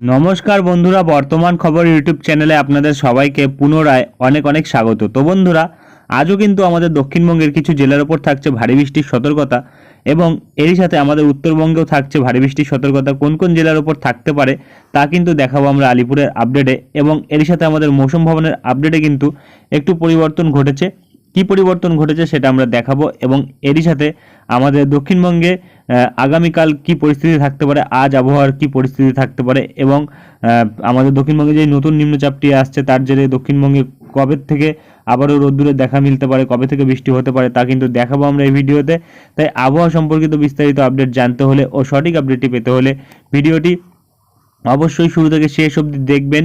নমস্কার বন্ধুরা, বর্তমান খবর ইউটিউব চ্যানেলে আপনাদের সবাইকে পুনরায় অনেক অনেক স্বাগত। তো বন্ধুরা, আজও কিন্তু আমাদের দক্ষিণবঙ্গের কিছু জেলার ওপর থাকছে ভারী বৃষ্টির সতর্কতা এবং এরই সাথে আমাদের উত্তরবঙ্গেও থাকছে ভারী বৃষ্টির সতর্কতা। কোন কোন জেলার ওপর থাকতে পারে তা কিন্তু দেখাবো আমরা আলিপুরের আপডেটে এবং এরই সাথে আমাদের মৌসুম ভবনের আপডেটে কিন্তু একটু পরিবর্তন ঘটেছে। কি পরিবর্তন ঘটেছে সেটা আমরা দেখাবো এবং এরই সাথে আমাদের দক্ষিণবঙ্গে আগামীকাল কি পরিস্থিতি থাকতে পারে, আজ আবহাওয়ার কি পরিস্থিতি থাকতে পারে এবং আমাদের দক্ষিণবঙ্গে যে নতুন নিম্নচাপটি আসছে তার জেরে দক্ষিণবঙ্গে কবে থেকে আবারও রোদ্দুরে দেখা মিলতে পারে, কবে থেকে বৃষ্টি হতে পারে তা কিন্তু দেখাবো আমরা এই ভিডিওতে। তাই আবহাওয়া সম্পর্কিত বিস্তারিত আপডেট জানতে হলে ও সঠিক আপডেটটি পেতে হলে ভিডিওটি অবশ্যই শুরু থেকে শেষ অবধি দেখবেন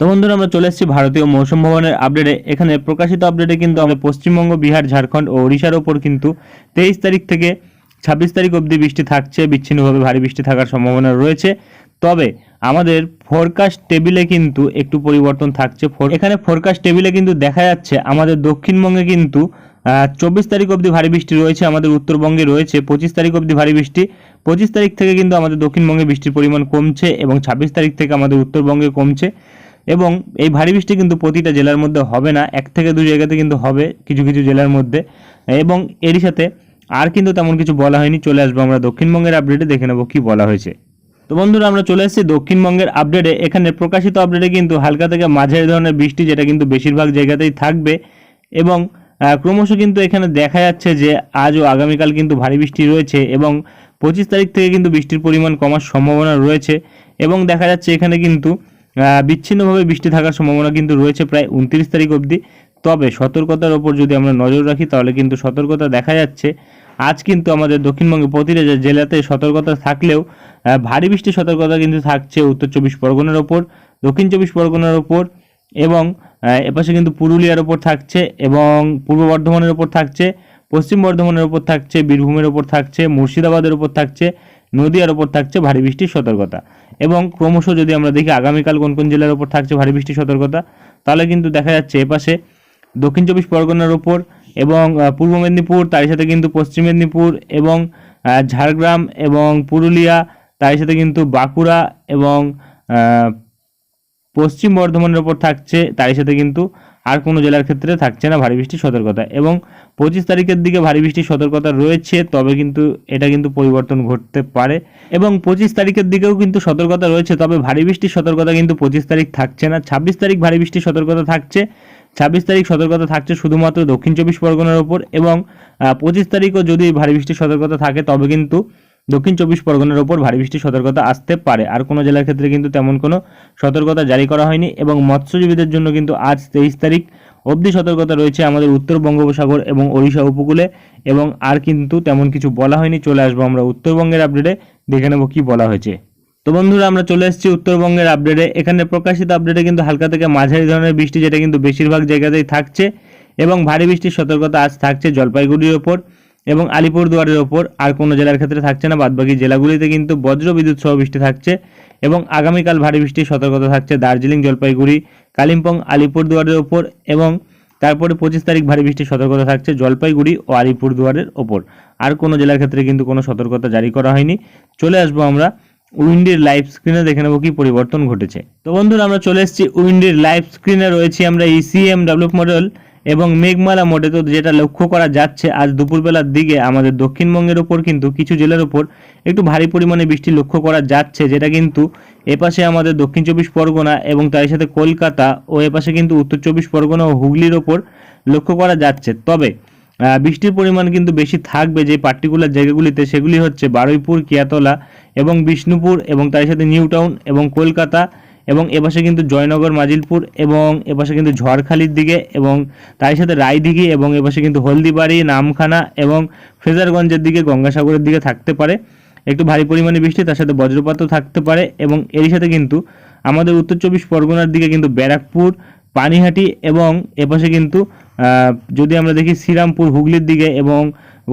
তো বন্ধুরা, আমরা চলে এসেছি ভারতীয় মৌসুম ভবনের আপডেটে এখানে প্রকাশিত আপডেটে কিন্তু আমাদের পশ্চিমবঙ্গ, বিহার, ঝাড়খণ্ড ও ওড়িশার ওপর কিন্তু তেইশ তারিখ থেকে ছাব্বিশ তারিখ অবধি বৃষ্টি থাকছে। বিচ্ছিন্নভাবে ভারী বৃষ্টি থাকার সম্ভাবনা রয়েছে। তবে আমাদের ফোরকাস্ট টেবিলে কিন্তু একটু পরিবর্তন থাকছে। এখানে ফোরকাস্ট টেবিলে কিন্তু দেখা যাচ্ছে, আমাদের দক্ষিণবঙ্গে কিন্তু চব্বিশ তারিখ অবধি ভারী বৃষ্টি রয়েছে, আমাদের উত্তরবঙ্গে রয়েছে, পঁচিশ তারিখ অবধি ভারী বৃষ্টি। পঁচিশ তারিখ থেকে কিন্তু আমাদের দক্ষিণবঙ্গে বৃষ্টির পরিমাণ কমছে এবং ছাব্বিশ তারিখ থেকে আমাদের উত্তরবঙ্গে কমছে। এবং এই ভারী বৃষ্টি কিন্তু প্রতিটা জেলার মধ্যে হবে না, এক থেকে দু জায়গাতে কিন্তু হবে কিছু কিছু জেলার মধ্যে। এবং এরই সাথে আর কিন্তু তেমন কিছু বলা হয়নি, চলে আসব আমরা দক্ষিণবঙ্গের আপডেটে দেখে নেব কি বলা হয়েছে। তো বন্ধুরা, আমরা চলে এসেছি দক্ষিণবঙ্গের আপডেটে এখানে প্রকাশিত আপডেটে কিন্তু হালকা থেকে মাঝারি ধরনের বৃষ্টি, যেটা কিন্তু বেশিরভাগ জায়গাতেই থাকবে। এবং ক্রমশ কিন্তু এখানে দেখা যাচ্ছে যে আজ ও আগামীকাল কিন্তু ভারী বৃষ্টি রয়েছে এবং পঁচিশ তারিখ থেকে কিন্তু বৃষ্টির পরিমাণ কমার সম্ভাবনা রয়েছে। এবং দেখা যাচ্ছে এখানে কিন্তু বিচ্ছিন্নভাবে বৃষ্টি থাকার সম্ভাবনা কিন্তু রয়েছে প্রায় উনত্রিশ তারিখ অবধি। তবে সতর্কতার ওপর যদি আমরা নজর রাখি, তাহলে কিন্তু সতর্কতা দেখা যাচ্ছে। আজ কিন্তু আমাদের দক্ষিণবঙ্গে প্রতিটা জেলাতে সতর্কতা থাকলেও ভারী বৃষ্টির সতর্কতা কিন্তু থাকছে উত্তর চব্বিশ পরগনার ওপর, দক্ষিণ চব্বিশ পরগনার ওপর এবং এপাশে কিন্তু পুরুলিয়ার ওপর থাকছে এবং পূর্ব বর্ধমানের ওপর থাকছে, পশ্চিম বর্ধমানের ওপর থাকছে, বীরভূমের ওপর থাকছে, মুর্শিদাবাদের ওপর থাকছে, নদিয়ার ওপর থাকছে ভারী বৃষ্টির সতর্কতা। এবং ক্রমশ যদি আমরা দেখি আগামীকাল কোন কোন জেলার ওপর থাকছে ভারী বৃষ্টির সতর্কতা, তাহলে কিন্তু দেখা যাচ্ছে এপাশে দক্ষিণ চব্বিশ পরগনার ওপর এবং পূর্ব মেদিনীপুর তার সাথে কিন্তু পশ্চিম মেদিনীপুর এবং ঝাড়গ্রাম এবং পুরুলিয়া তার সাথে কিন্তু বাঁকুড়া এবং পশ্চিম বর্ধমানের ওপর থাকছে তার সাথে কিন্তু আর কোনো জেলার ক্ষেত্রে থাকছে না ভারী বৃষ্টির সতর্কতা। এবং পঁচিশ তারিখের দিকে ভারী বৃষ্টির সতর্কতা রয়েছে, তবে কিন্তু এটা কিন্তু পরিবর্তন ঘটতে পারে। এবং পঁচিশ তারিখের দিকেও কিন্তু সতর্কতা রয়েছে, তবে ভারী বৃষ্টির সতর্কতা কিন্তু পঁচিশ তারিখ থাকছে না। ছাব্বিশ তারিখ ভারী বৃষ্টির সতর্কতা থাকছে। ছাব্বিশ তারিখ সতর্কতা থাকছে শুধুমাত্র দক্ষিণ চব্বিশ পরগনার ওপর এবং পঁচিশ তারিখও যদি ভারী বৃষ্টির সতর্কতা থাকে, তবে কিন্তু দক্ষিণ চব্বিশ পরগনার ওপর ভারী বৃষ্টির সতর্কতা আসতে পারে। আর কোনো জেলার ক্ষেত্রে কিন্তু তেমন কোনো সতর্কতা জারি করা হয়নি এবং মৎস্যজীবীদের জন্য কিন্তু আজ তেইশ তারিখ অবধি সতর্কতা রয়েছে আমাদের উত্তর বঙ্গোপসাগর এবং ওড়িশা উপকূলে এবং আর কিন্তু তেমন কিছু বলা হয়নি। চলে আসব আমরা উত্তরবঙ্গের আপডেটে, দেখে নেব কী বলা হয়েছে। তো বন্ধুরা, আমরা চলে এসেছি উত্তরবঙ্গের আপডেটে। এখানে প্রকাশিত আপডেটে কিন্তু হালকা থেকে মাঝারি ধরনের বৃষ্টি, যেটা কিন্তু বেশিরভাগ জায়গাতেই থাকছে এবং ভারী বৃষ্টির সতর্কতা আজ থাকছে জলপাইগুড়ির ওপর। এবং আলিপুরদুয়ারের ওপর আর কোনো জেলার ক্ষেত্রে থাকছে না। বাদবাকি জেলাগুলিতে কিন্তু বজ্র বিদ্যুৎ সহ বৃষ্টি থাকছে এবং আগামীকাল ভারী বৃষ্টির সতর্কতা থাকছে দার্জিলিং, জলপাইগুড়ি, কালিম্পং আলিপুরদুয়ারের ওপর এবং তারপরে পঁচিশ তারিখ ভারী বৃষ্টির সতর্কতা থাকছে জলপাইগুড়ি ও আলিপুরদুয়ারের ওপর। আর কোনো জেলার ক্ষেত্রে কিন্তু কোনো সতর্কতা জারি করা হয়নি। চলে আসব আমরা উইন্ডির লাইভ স্ক্রিনে, দেখে নেব কি পরিবর্তন ঘটেছে। তো বন্ধুরা, আমরা চলে এসেছি উইন্ডির লাইভ স্ক্রিনে। রয়েছি আমরা ইসিএম ডেভেলপ মডেল এবং মেঘমালা মোডে তো যেটা লক্ষ্য করা যাচ্ছে, আজ দুপুরবেলার দিকে আমাদের দক্ষিণবঙ্গের ওপর কিন্তু কিছু জেলার ওপর একটু ভারী পরিমাণে বৃষ্টি লক্ষ্য করা যাচ্ছে, যেটা কিন্তু এপাশে আমাদের দক্ষিণ চব্বিশ পরগনা এবং তার সাথে কলকাতা ও এপাশে কিন্তু উত্তর চব্বিশ পরগনা ও হুগলির ওপর লক্ষ্য করা যাচ্ছে। তবে বৃষ্টির পরিমাণ কিন্তু বেশি থাকবে যে পার্টিকুলার জায়গাগুলিতে সেগুলি হচ্ছে বারুইপুর, কিয়াতলা এবং বিষ্ণুপুর এবং তার সাথে নিউ টাউন এবং কলকাতা এবং এপাশে কিন্তু জয়নগর, মাজিলপুর এবং এপাশে কিন্তু ঝড়খালির দিকে এবং তার সাথে রায়দিঘি এবং এপাশে কিন্তু হলদিবাড়ি, নামখানা এবং ফেজারগঞ্জের দিকে গঙ্গাসাগরের দিকে থাকতে পারে। একটু ভারী পরিমাণে বৃষ্টি, তার সাথে বজ্রপাতও থাকতে পারে এবং এরই সাথে কিন্তু আমাদের উত্তর চব্বিশ পরগনার দিকে কিন্তু ব্যারাকপুর, পানিহাটি এবং এপাশে কিন্তু যদি আমরা দেখি শ্রীরামপুর, হুগলির দিকে এবং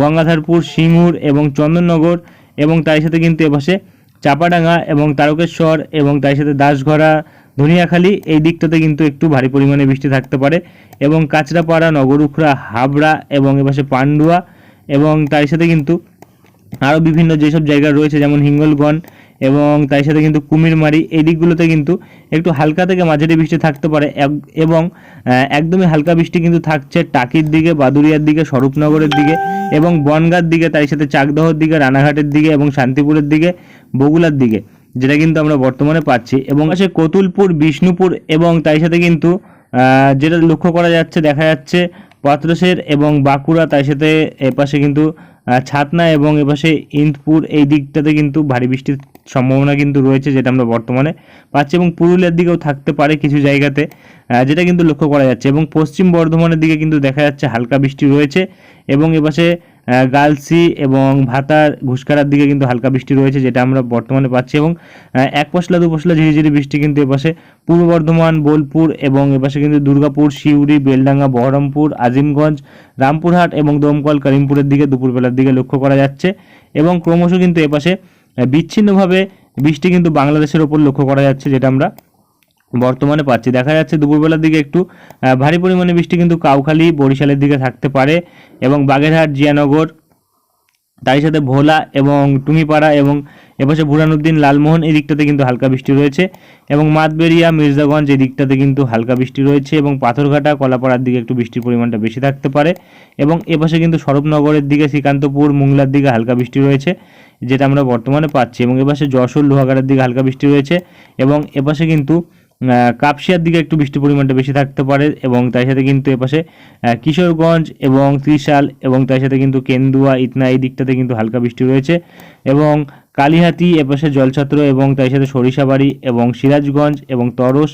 গঙ্গাধারপুর, সিঙ্গুর এবং চন্দননগর এবং তার সাথে কিন্তু এপাশে চাপাডাঙ্গা এবং তারকেশ্বর এবং তার সাথে দাসঘরা ধনিয়াখালী, এই দিকটাতে কিন্তু একটু ভারী পরিমাণে বৃষ্টি থাকতে পারে এবং কাঁচরাপাড়া নগরুখরা হাবড়া এবং এপাশে পান্ডুয়া এবং তার সাথে কিন্তু আরও বিভিন্ন যেসব জায়গা রয়েছে যেমন হিঙ্গলগঞ্জ এবং তার সাথে কিন্তু কুমিরমারি, এই দিকগুলোতে কিন্তু একটু হালকা থেকে মাঝারি বৃষ্টি থাকতে পারে এবং একদমই হালকা বৃষ্টি কিন্তু থাকছে টাকির দিকে বাদুরিয়ার দিকে, স্বরূপনগরের দিকে এবং বনগাঁর দিকে, তার সাথে চাকদহর দিকে, রানাঘাটের দিকে এবং শান্তিপুরের দিকে। বগুলার দিকে, যেটা কিন্তু আমরা বর্তমানে পাচ্ছি। এবং আছে কতুলপুর, বিষ্ণুপুর এবং তাই সাথে কিন্তু যেটা লক্ষ্য করা যাচ্ছে, দেখা যাচ্ছে পাত্রসের এবং বাঁকুড়া তার সাথে এপাশে কিন্তু ছাতনা এবং এপাশে ইন্দপুর, এই দিকটাতে কিন্তু ভারী বৃষ্টির সম্ভাবনা কিন্তু রয়েছে, যেটা আমরা বর্তমানে পাচ্ছি এবং পুরুলিয়ার দিকেও থাকতে পারে কিছু জায়গাতে যেটা কিন্তু লক্ষ্য করা যাচ্ছে। এবং পশ্চিম বর্ধমানের দিকে কিন্তু দেখা যাচ্ছে হালকা বৃষ্টি রয়েছে এবং এপাশে গালসি এবং ভাতার ঘুসকারার দিকে কিন্তু হালকা বৃষ্টি রয়েছে, যেটা আমরা বর্তমানে পাচ্ছি এবং এক পশলা, দু পশলা ঝিরিঝিরি বৃষ্টি কিন্তু এপাশে পূর্ব বর্ধমান, বোলপুর এবং এপাশে কিন্তু দুর্গাপুর, সিউড়ি, বেলডাঙ্গা, বহরমপুর, আজিমগঞ্জ, রামপুরহাট এবং দমকল, করিমপুরের দিকে দুপুরবেলার দিকে লক্ষ্য করা যাচ্ছে এবং ক্রমশ কিন্তু এপাশে বিচ্ছিন্নভাবে বৃষ্টি কিন্তু বাংলাদেশের ওপর লক্ষ্য করা যাচ্ছে, যেটা আমরা বর্তমানে পাচ্ছি। দেখা যাচ্ছে দুপুরবেলার দিকে একটু ভারী পরিমাণে বৃষ্টি কিন্তু কাউখালী বরিশালের দিকে থাকতে পারে এবং বাগেরহাট, জিয়ানগর, তারই সাথে ভোলা এবং টুঙ্গিপাড়া এবং এপাশে বুরানুদ্দিন লালমোহন এই দিকটাতে কিন্তু হালকা বৃষ্টি রয়েছে এবং মাতবেরিয়া, মির্জাগঞ্জ এই দিকটাতে কিন্তু হালকা বৃষ্টি রয়েছে এবং পাথরঘাটা, কলাপাড়ার দিকে একটু বৃষ্টির পরিমাণটা বেশি থাকতে পারে এবং এপাশে কিন্তু সরবনগরের দিকে শ্রীকান্তপুর, মুংলার দিকে হালকা বৃষ্টি রয়েছে যেটা আমরা বর্তমানে পাচ্ছি এবং এপাশে যশোর, লোহাগাড়ার দিকে হালকা বৃষ্টি রয়েছে এবং এপাশে কিন্তু কাপসিয়ার দিকে একটু বৃষ্টির পরিমাণটা বেশি থাকতে পারে এবং তার সাথে কিন্তু এপাশে কিশোরগঞ্জ এবং ত্রিশাল এবং তার সাথে কিন্তু কেন্দুয়া, ইতনা এই দিকটাতে কিন্তু হালকা বৃষ্টি রয়েছে এবং কালীহাতি এপাশে জলছত্র এবং তার সাথে সরিষাবাড়ি এবং সিরাজগঞ্জ এবং তরস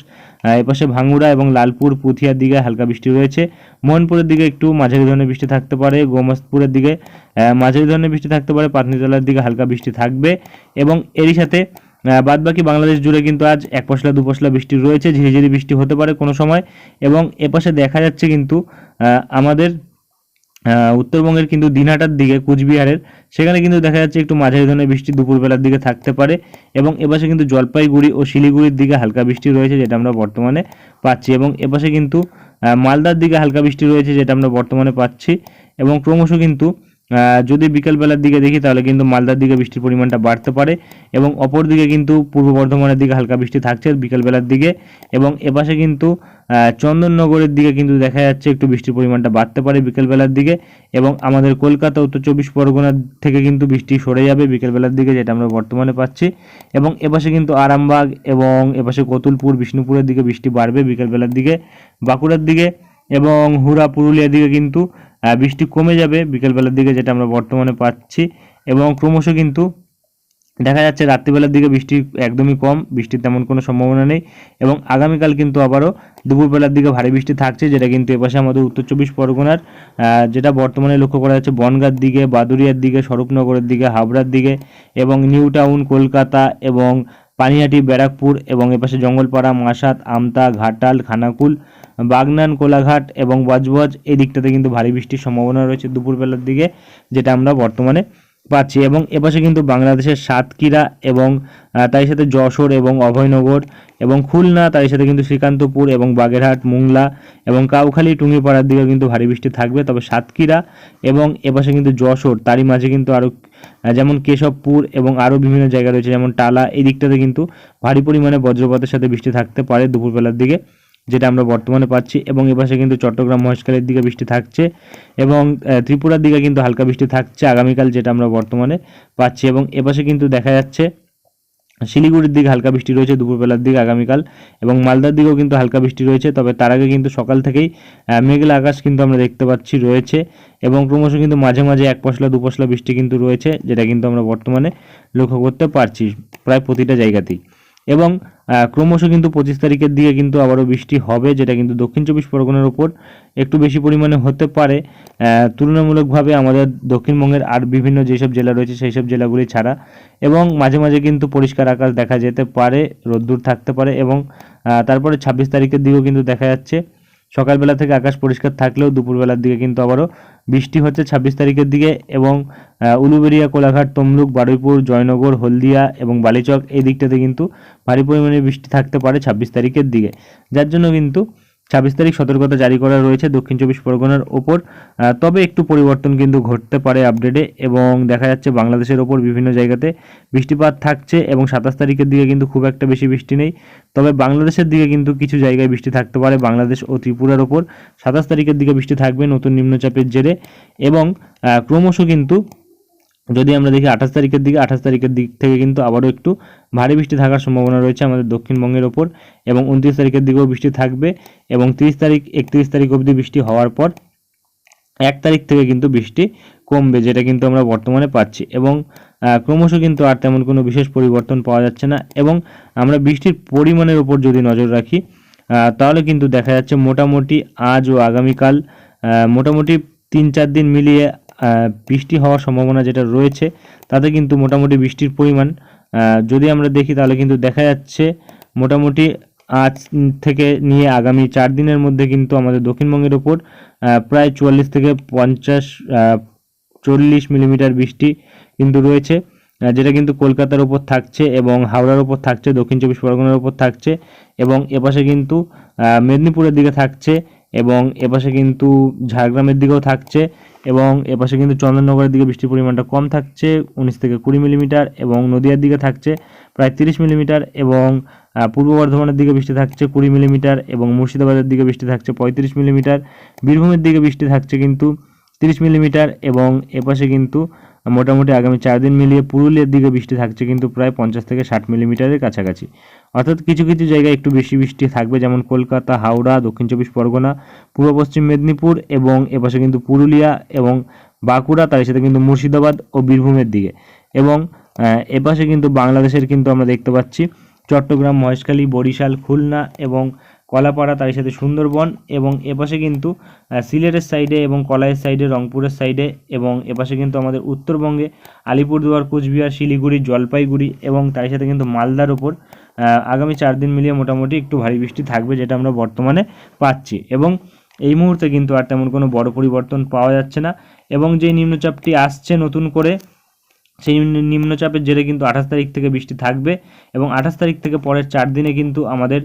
এপাশে ভাঙ্গুড়া এবং লালপুর, পুথিয়ার দিকে হালকা বৃষ্টি রয়েছে। মোহনপুরের দিকে একটু মাঝারি ধরনের বৃষ্টি থাকতে পারে গোমস্তপুরের দিকে মাঝারি ধরনের বৃষ্টি থাকতে পারে পাতনিতলার দিকে হালকা বৃষ্টি থাকবে এবং এরই সাথে বাদ বাকি বাংলাদেশ জুড়ে কিন্তু আজ এক পশলা, দু পশলা বৃষ্টি রয়েছে, ঝিরিঝিরি বৃষ্টি হতে পারে কোনো সময় এবং এপাশে দেখা যাচ্ছে কিন্তু আমাদের উত্তরবঙ্গের কিন্তু দিনহাটার দিকে, কুচবিহারের, সেখানে কিন্তু দেখা যাচ্ছে একটু মাঝারি ধরনের বৃষ্টি দুপুরবেলার দিকে থাকতে পারে এবং এপাশে কিন্তু জলপাইগুড়ি ও শিলিগুড়ির দিকে হালকা বৃষ্টি রয়েছে, যেটা আমরা বর্তমানে পাচ্ছি এবং এপাশে কিন্তু মালদার দিকে হালকা বৃষ্টি রয়েছে, যেটা আমরা বর্তমানে পাচ্ছি এবং ক্রমশ কিন্তু যদি বিকেলবেলার দিকে দেখি, তাহলে কিন্তু মালদার দিকে বৃষ্টির পরিমাণটা বাড়তে পারে এবং অপর দিকে কিন্তু পূর্ব বর্ধমানের দিকে হালকা বৃষ্টি থাকছে বিকেলবেলার দিকে এবং এপাশে কিন্তু চন্দননগরের দিকে কিন্তু দেখা যাচ্ছে একটু বৃষ্টির পরিমাণটা বাড়তে পারে বিকেলবেলার দিকে এবং আমাদের কলকাতা উত্তর চব্বিশ পরগনার থেকে কিন্তু বৃষ্টি সরে যাবে বিকেলবেলার দিকে, যেটা আমরা বর্তমানে পাচ্ছি এবং এপাশে কিন্তু আরামবাগ এবং এপাশে কতুলপুর, বিষ্ণুপুরের দিকে বৃষ্টি বাড়বে বিকেলবেলার দিকে, বাঁকুড়ার দিকে এবং হুরা পুরুলিয়ার দিকে কিন্তু বৃষ্টি কমে যাবে বিকেলবেলার দিকে যেটা আমরা বর্তমানে পাচ্ছি এবং ক্রমশ কিন্তু দেখা যাচ্ছে রাত্রিবেলার দিকে বৃষ্টি একদমই কম, বৃষ্টির তেমন কোনো সম্ভাবনা নেই এবং আগামীকাল কিন্তু আবারও দুপুরবেলার দিকে ভারী বৃষ্টি থাকছে যেটা কিন্তু এপাশে আমাদের উত্তর চব্বিশ পরগনার যেটা বর্তমানে লক্ষ্য করা যাচ্ছে বনগাঁর দিকে, বাদুরিয়ার দিকে, স্বরূপনগরের দিকে, হাবড়ার দিকে এবং নিউ টাউন, কলকাতা এবং পানিহাটি ব্যারাকপুর এবং এপাশে জঙ্গলপাড়া মাসাত আমতা, ঘাটাল, খানাকুল বাগনান, কোলাঘাট এবং বজবজ এই দিকটাতে কিন্তু ভারী বৃষ্টির সম্ভাবনা রয়েছে দুপুরবেলার দিকে, যেটা আমরা বর্তমানে পাচ্ছি। এবং এপাশে কিন্তু বাংলাদেশের সাতক্ষীরা এবং তার সাথে যশোর এবং অভয়নগর এবং খুলনা তার সাথে কিন্তু শ্রীকান্তপুর এবং বাগেরহাট, মুংলা এবং কাউখালী, টুঙ্গিপাড়ার দিকেও কিন্তু ভারী বৃষ্টি থাকবে। তবে সাতক্ষীরা এবং এপাশে কিন্তু যশোর, তারই মাঝে কিন্তু আরও যেমন কেশবপুর এবং আরও বিভিন্ন জায়গা রয়েছে, যেমন টালা, এই দিকটাতে কিন্তু ভারী পরিমাণে বজ্রপাতের সাথে বৃষ্টি থাকতে পারে দুপুরবেলার দিকে। যেটা আমরা বর্তমানে পাচ্ছি এবং এপাশে কিন্তু চট্টগ্রাম মহেশখালীর দিকে বৃষ্টি থাকছে এবং ত্রিপুরার দিকে কিন্তু হালকা বৃষ্টি থাকছে আগামীকাল যেটা আমরা বর্তমানে পাচ্ছি এবং এপাশে কিন্তু দেখা যাচ্ছে শিলিগুড়ির দিকে হালকা বৃষ্টি রয়েছে, দুপুরবেলার দিকে আগামীকাল এবং মালদার দিকেও কিন্তু হালকা বৃষ্টি রয়েছে, তবে তার আগে কিন্তু সকাল থেকেই মেঘলা আকাশ কিন্তু আমরা দেখতে পাচ্ছি রয়েছে এবং ক্রমশ কিন্তু মাঝে মাঝে এক পশলা, দু পশলা বৃষ্টি কিন্তু রয়েছে, যেটা কিন্তু আমরা বর্তমানে লক্ষ্য করতে পারছি প্রায় প্রতিটা জায়গাতেই। এবং ক্রমশ কিন্তু পঁচিশ তারিখের দিকে কিন্তু আবারও বৃষ্টি হবে, যেটা কিন্তু দক্ষিণ চব্বিশ পরগনার উপর একটু বেশি পরিমাণে হতে পারে। তুলনামূলকভাবে আমাদের দক্ষিণবঙ্গের আর বিভিন্ন যেসব জেলা রয়েছে সেই সব জেলাগুলি ছাড়া। এবং মাঝে মাঝে কিন্তু পরিষ্কার আকাশ দেখা যেতে পারে, রোদ্দুর থাকতে পারে এবং তারপরে ছাব্বিশ তারিখের দিকেও কিন্তু দেখা যাচ্ছে। সকালবেলা থেকে আকাশ পরিষ্কার থাকলেও দুপুরবেলার দিকে কিন্তু আবারও বৃষ্টি হচ্ছে ছাব্বিশ তারিখের দিকে এবং উলুবেড়িয়া, কোলাঘাট, তমলুক, বারুইপুর, জয়নগর, হলদিয়া এবং বালিচক এই দিকটাতে কিন্তু ভারী পরিমাণে বৃষ্টি থাকতে পারে ছাব্বিশ তারিখের দিকে। যার জন্য কিন্তু ছাব্বিশ তারিখ সতর্কতা জারি করা রয়েছে দক্ষিণ চব্বিশ পরগনার ওপর। তবে একটু পরিবর্তন কিন্তু ঘটতে পারে আপডেটে এবং দেখা যাচ্ছে বাংলাদেশের ওপর বিভিন্ন জায়গাতে বৃষ্টিপাত থাকছে এবং সাতাশ তারিখের দিকে কিন্তু খুব একটা বেশি বৃষ্টি নেই। তবে বাংলাদেশের দিকে কিন্তু কিছু জায়গায় বৃষ্টি থাকতে পারে, বাংলাদেশ ও ত্রিপুরার ওপর। সাতাশ তারিখের দিকে বৃষ্টি থাকবে নতুন নিম্নচাপের জেরে এবং ক্রমশ কিন্তু যদি আমরা দেখি আঠাশ তারিখের দিকে, আঠাশ তারিখের দিক থেকে কিন্তু আবারও একটু ভারী বৃষ্টি থাকার সম্ভাবনা রয়েছে আমাদের দক্ষিণবঙ্গের ওপর এবং উনত্রিশ তারিখের দিকেও বৃষ্টি থাকবে এবং তিরিশ তারিখ, একত্রিশ তারিখ অবধি বৃষ্টি হওয়ার পর এক তারিখ থেকে কিন্তু বৃষ্টি কমবে, যেটা কিন্তু আমরা বর্তমানে পাচ্ছি এবং ক্রমশ কিন্তু আর তেমন কোনো বিশেষ পরিবর্তন পাওয়া যাচ্ছে না এবং আমরা বৃষ্টির পরিমাণের উপর যদি নজর রাখি তাহলে কিন্তু দেখা যাচ্ছে মোটামুটি আজ ও আগামীকাল মোটামুটি তিন চার দিন মিলিয়ে বৃষ্টি হওয়ার সম্ভাবনা যেটা রয়েছে, তাতে কিন্তু মোটামুটি বৃষ্টির পরিমাণ যদি আমরা দেখি তাহলে কিন্তু দেখা যাচ্ছে মোটামুটি আজ থেকে নিয়ে আগামী চার দিনের মধ্যে কিন্তু আমাদের দক্ষিণবঙ্গের ওপর প্রায় চুয়াল্লিশ থেকে পঞ্চাশ চল্লিশ মিলিমিটার বৃষ্টি কিন্তু রয়েছে যেটা কিন্তু কলকাতার ওপর থাকছে এবং হাওড়ার ওপর থাকছে, দক্ষিণ চব্বিশ পরগনার ওপর থাকছে এবং এপাশে কিন্তু মেদিনীপুরের দিকে থাকছে এবং এপাশে কিন্তু ঝাড়গ্রামের দিকেও থাকছে এবং এপাশে কিন্তু চন্দননগরের দিকে বৃষ্টির পরিমাণটা কম থাকছে, উনিশ থেকে কুড়ি মিলিমিটার এবং নদিয়ার দিকে থাকছে প্রায় তিরিশ মিলিমিটার এবং পূর্ব বর্ধমানের দিকে বৃষ্টি থাকছে কুড়ি মিলিমিটার এবং মুর্শিদাবাদের দিকে বৃষ্টি থাকছে পঁয়ত্রিশ মিলিমিটার। বীরভূমের দিকে বৃষ্টি থাকছে কিন্তু তিরিশ মিলিমিটার এবং এপাশে কিন্তু মোটামুটি আগামী চার দিন মিলিয়ে পুরুলিয়ার দিকে বৃষ্টি থাকছে কিন্তু প্রায় পঞ্চাশ থেকে ষাট মিলিমিটারের কাছাকাছি। অর্থাৎ কিছু কিছু জায়গায় একটু বেশি বৃষ্টি থাকবে, যেমন কলকাতা, হাওড়া, দক্ষিণ চব্বিশ পরগনা, পূর্ব পশ্চিম মেদিনীপুর এবং এপাশে কিন্তু পুরুলিয়া এবং বাঁকুড়া, তার সাথে কিন্তু মুর্শিদাবাদ ও বীরভূমের দিকে। এবং এপাশে কিন্তু বাংলাদেশের কিন্তু আমরা দেখতে পাচ্ছি, চট্টগ্রাম, মহেশখালী, বরিশাল, খুলনা এবং কলাপাড়া তার সাথে সুন্দরবন এবং এপাশে কিন্তু সিলেটের সাইডে এবং কলাইয়ের সাইডে রংপুরের সাইডে এবং এপাশে কিন্তু আমাদের উত্তরবঙ্গে আলিপুরদুয়ার, কোচবিহার, শিলিগুড়ি, জলপাইগুড়ি এবং তার সাথে কিন্তু মালদার ওপর আগামী চার দিন মিলিয়ে মোটামুটি একটু ভারী বৃষ্টি থাকবে যেটা আমরা বর্তমানে পাচ্ছি এবং এই মুহূর্তে কিন্তু আর তেমন কোনো বড় পরিবর্তন পাওয়া যাচ্ছে না এবং যে নিম্নচাপটি আসছে নতুন করে সেই নিম্ন- নিম্নচাপের জেরে কিন্তু আঠাশ তারিখ থেকে বৃষ্টি থাকবে এবং আঠাশ তারিখ থেকে পরের চার দিনে কিন্তু আমাদের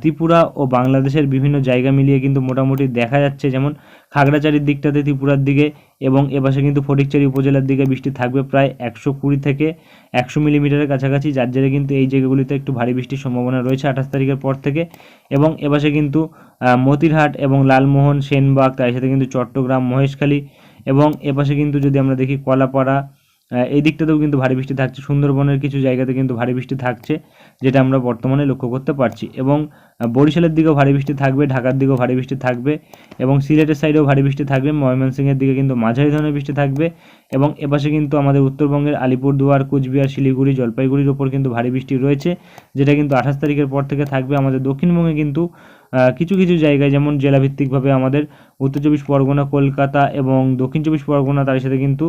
ত্রিপুরা ও বাংলাদেশের বিভিন্ন জায়গা মিলিয়ে কিন্তু মোটামুটি দেখা যাচ্ছে যেমন খাগড়াছড়ির দিকটাতে ত্রিপুরার দিকে এবং এপাশে কিন্তু ফটিকচারি উপজেলার দিকে বৃষ্টি থাকবে প্রায় একশো কুড়ি থেকে একশো মিলিমিটারের কাছাকাছি, যার জেরে কিন্তু এই জায়গাগুলিতে একটু ভারী বৃষ্টির সম্ভাবনা রয়েছে আঠাশ তারিখের পর থেকে এবং এপাশে কিন্তু মতিরহাট এবং লালমোহন, সেনবাগ, তার সাথে কিন্তু চট্টগ্রাম, মহেশখালী এবং এপাশে কিন্তু যদি আমরা দেখি কলাপাড়া এই দিকটাতেও কিন্তু ভারী বৃষ্টি থাকছে। সুন্দরবনের কিছু জায়গাতে কিন্তু ভারী বৃষ্টি থাকছে, যেটা আমরা বর্তমানে লক্ষ্য করতে পারছি। এবং বরিশালের দিকেও ভারী বৃষ্টি থাকবে, ঢাকার দিকেও ভারী বৃষ্টি থাকবে এবং সিলেটের সাইডেও ভারী বৃষ্টি থাকবে, ময়মনসিংহের দিকে কিন্তু মাঝারি ধরনের বৃষ্টি থাকবে এবং এপাশে কিন্তু আমাদের উত্তরবঙ্গের আলিপুরদুয়ার, কুচবিহার, শিলিগুড়ি, জলপাইগুড়ির ওপর কিন্তু ভারী বৃষ্টি রয়েছে, যেটা কিন্তু আঠাশ তারিখের পর থেকে থাকবে। আমাদের দক্ষিণবঙ্গে কিন্তু কিছু কিছু জায়গায় যেমন জেলাভিত্তিকভাবে আমাদের উত্তর চব্বিশ পরগনা, কলকাতা এবং দক্ষিণ চব্বিশ পরগনা, তার সাথে কিন্তু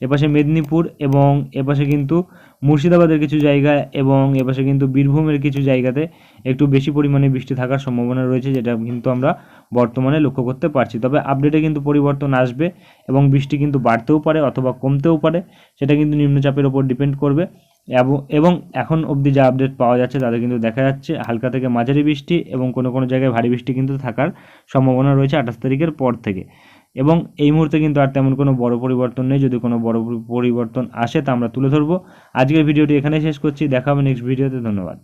এপাশে মেদিনীপুর এবং এপাশে কিন্তু মুর্শিদাবাদের কিছু জায়গায় এবং এপাশে কিন্তু বীরভূমের কিছু জায়গাতে একটু বেশি পরিমাণে বৃষ্টি থাকার সম্ভাবনা রয়েছে, যেটা কিন্তু আমরা বর্তমানে লক্ষ্য করতে পারছি। তবে আপডেটে কিন্তু পরিবর্তন আসবে এবং বৃষ্টি কিন্তু বাড়তেও পারে অথবা কমতেও পারে, সেটা কিন্তু নিম্নচাপের ওপর ডিপেন্ড করবে। এবং- এবং এখন অবধি যা আপডেট পাওয়া যাচ্ছে তাতে কিন্তু দেখা যাচ্ছে হালকা থেকে মাঝারি বৃষ্টি এবং কোনো কোনো জায়গায় ভারী বৃষ্টি কিন্তু থাকার সম্ভাবনা রয়েছে আঠাশ তারিখের পর থেকে। এবং এই মুহূর্তে কিন্তু আর তেমন কোনো বড় পরিবর্তন নেই। যদি কোনো বড় পরিবর্তন আসে তা আমরা তুলে ধরবো। আজকের ভিডিওটি এখানে শেষ করছি। দেখা হবে নেক্সট ভিডিওতে ধন্যবাদ।